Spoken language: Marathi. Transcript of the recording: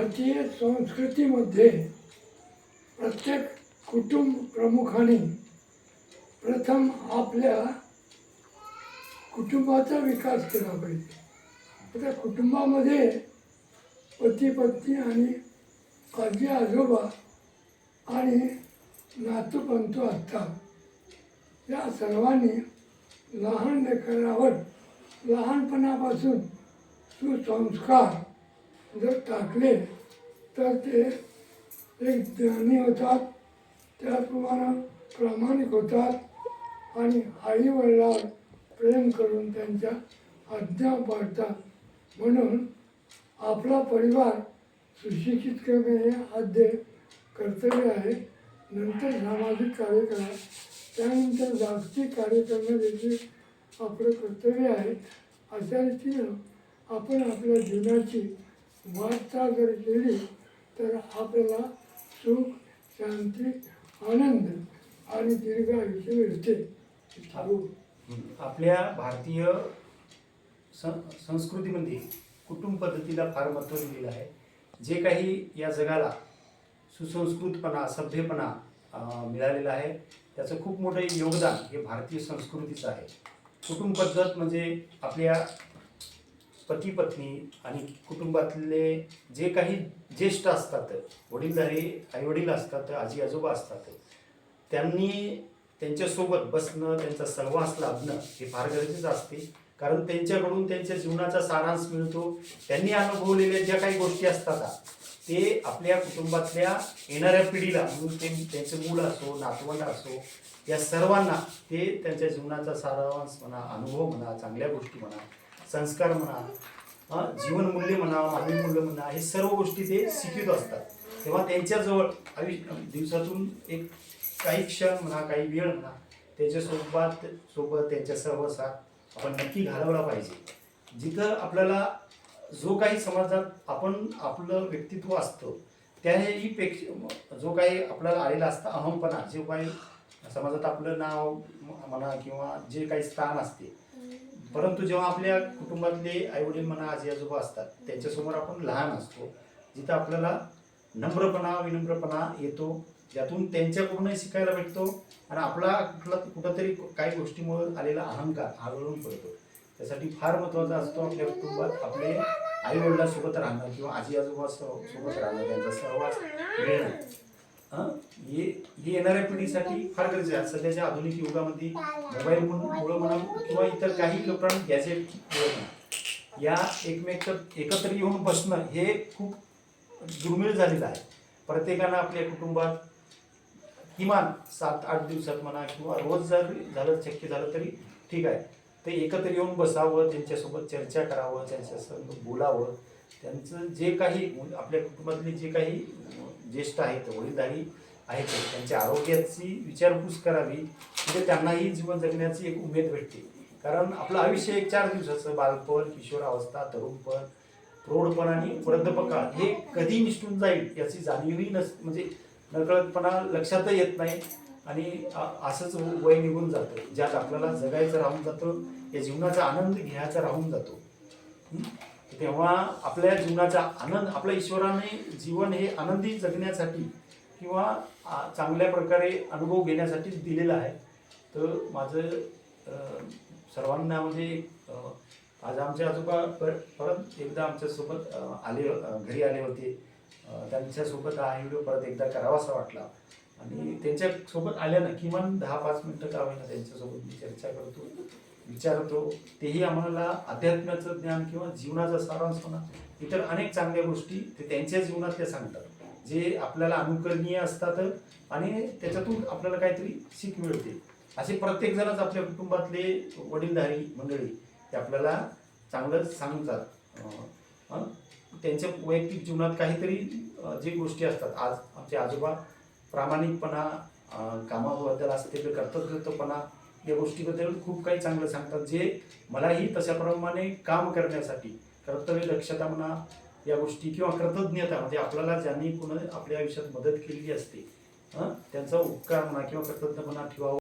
भारतीय संस्कृतीमध्ये प्रत्येक कुटुंब प्रमुखाने प्रथम आपल्या कुटुंबाचा विकास केला पाहिजे. त्या कुटुंबामध्ये पती पत्नी आणि आजी आजोबा आणि नातूपंतू असतात. या सर्वांनी लहान लेकरावर लहानपणापासून सुसंस्कार जर टाकले तर ते एक ज्ञानी होतात. त्याचप्रमाणे प्रामाणिक होतात आणि आईवडिलावर प्रेम करून त्यांच्या आज्ञा पाळतात. म्हणून आपला परिवार सुशिक्षित करणे हे आद्य कर्तव्य आहे. नंतर सामाजिक कार्य करा त्यानंतर जागतिक कार्य करणं देखील आपलं कर्तव्य आहे. अशा रीतीनं आपण आपल्या जीवनाची वाटचाल जर केली तर आपल्याला सुख शांती आनंद आणि दीर्घ आयुष्य मिळते आपल्या भारतीय सं संस्कृतीमध्ये कुटुंब पद्धतीला फार महत्त्व दिलेलं आहे. जे काही या जगाला सुसंस्कृतपणा सभ्यपणा मिळालेला आहे त्याचं खूप मोठं योगदान हे भारतीय संस्कृतीचं आहे. कुटुंब पद्धत म्हणजे आपल्या पती पत्नी आणि कुटुंबातले जे काही ज्येष्ठ असतात वडीलधारी आईवडील असतात आजी आजोबा असतात त्यांनी त्यांच्यासोबत बसणं त्यांचा सहवास लाभणं हे फार गरजेचं असते. कारण त्यांच्याकडून त्यांच्या जीवनाचा सारांश मिळतो. त्यांनी अनुभवलेल्या ज्या काही गोष्टी असतात ते आपल्या कुटुंबातल्या येणाऱ्या पिढीला म्हणून ते त्यांचे मूल असो नातवंड असो या सर्वांना ते त्यांच्या जीवनाचा सारांश म्हणा अनुभव म्हणा चांगल्या गोष्टी म्हणा संस्कार म्हणा जीवन जीवनमूल्य म्हणा मानवी मूल्य म्हणा हे सर्व गोष्टी ते शिकित असतात. तेव्हा त्यांच्याजवळ आयुष्य दिवसातून एक काही क्षण म्हणा काही वेळ म्हणा त्याच्यासोबत सोबत त्यांच्या सहवासात आपण नक्की घालवला पाहिजे. जिथं आपल्याला जो काही समाजात आपण आपलं व्यक्तित्व असतं त्याही पेक्षा जो काही आपल्याला आलेला असतं अहमपणा जो काही समाजात आपलं नाव म्हणा किंवा जे काही स्थान असते परंतु जेव्हा आपल्या कुटुंबातले आईवडील म्हणा आजी आजोबा असतात त्यांच्यासमोर आपण लहान असतो जिथं आपल्याला नम्रपणा विनम्रपणा येतो ज्यातून त्यांच्याकडूनही शिकायला भेटतो आणि आपला कुठला कुठंतरी काही गोष्टीमुळे आलेला अहंकार हा गळून पडतो त्यासाठी फार महत्त्वाचा असतो आपल्या कुटुंबात आपले आई वडिलांसोबत राहणं किंवा आजी आजोबा सोबत राहणं त्यांचा सहवास मिळणं. हे? हे येणाऱ्या पिढीसाठी फार गरजेचं आहे. सध्याच्या आधुनिक युगामध्ये मोबाईल मुळं म्हणा किंवा इतर काही प्रमाण गॅजेट म्हणा या एकमेक एकत्र येऊन बसणं हे खूप दुर्मिळ झालेलं आहे. प्रत्येकानं आपल्या कुटुंबात किमान सात आठ दिवसात म्हणा किंवा रोज जर झालं शक्य झालं तरी ठीक आहे. ते एकत्र येऊन बसावं त्यांच्यासोबत चर्चा करावं त्यांच्यासोबत बोलावं. त्यांचं जे काही आपल्या कुटुंबातले जे काही ज्येष्ठ आहेत वडीलधारी आहेत त्यांच्या आरोग्याची विचारपूस करावी म्हणजे त्यांनाही जीवन जगण्याची एक उमेद भेटते. कारण आपलं आयुष्य एक चार दिवसाचं बालपण किशोरावस्था तरुणपण प्रौढपण आणि वृद्धपकाळ हे कधी निष्ठून जाईल याची जाणीवही नस म्हणजे नकळतपणा लक्षातही येत नाही आणि असंच वय निघून जातं. ज्यात आपल्याला जगायचं राहून जातं या जीवनाचा आनंद घ्यायचा राहून जातो. तेव्हा आपल्या जीवनाचा आनंद आपल्या ईश्वराने जीवन हे आनंदी जगण्यासाठी किंवा चांगल्या प्रकारे अनुभव घेण्यासाठी दिलेला आहे. तर माझं सर्वांना म्हणजे आज आमचे आजोबा पर- परत एकदा आमच्यासोबत आले घरी आले होते. त्यांच्यासोबत हा व्हिडिओ परत एकदा करावासा वाटला. आणि त्यांच्यासोबत आल्यानं किमान दहा पाच मिनटं का होईना त्यांच्यासोबत मी चर्चा करतो. विचारतो तेही आम्हाला अध्यात्माचं ज्ञान किंवा जीवनाचा सारांश म्हणा इतर अनेक चांगल्या गोष्टी ते त्यांच्या जीवनातल्या सांगतात जे आपल्याला अनुकरणीय असतात आणि त्याच्यातून आपल्याला काहीतरी शिक मिळते. असे प्रत्येक जणच आपल्या कुटुंबातले वडीलधारी मंडळी ते आपल्याला चांगलं सांगतात. त्यांच्या वैयक्तिक जीवनात काहीतरी जे गोष्टी असतात आज आमचे आजोबा प्रामाणिकपणा कामाबद्दल असते कर्तव्यपणा या गोष्टीबद्दल खूप काही चांगलं सांगतात. जे मलाही तशाप्रमाणे काम करण्यासाठी कर्तव्य दक्षता म्हणा या गोष्टी किंवा कृतज्ञता म्हणजे आपल्याला ज्यांनी कोणी आपल्या आयुष्यात मदत केलेली असते हं, त्यांचा उपकार म्हणा किंवा कृतज्ञपणा ठेवावा.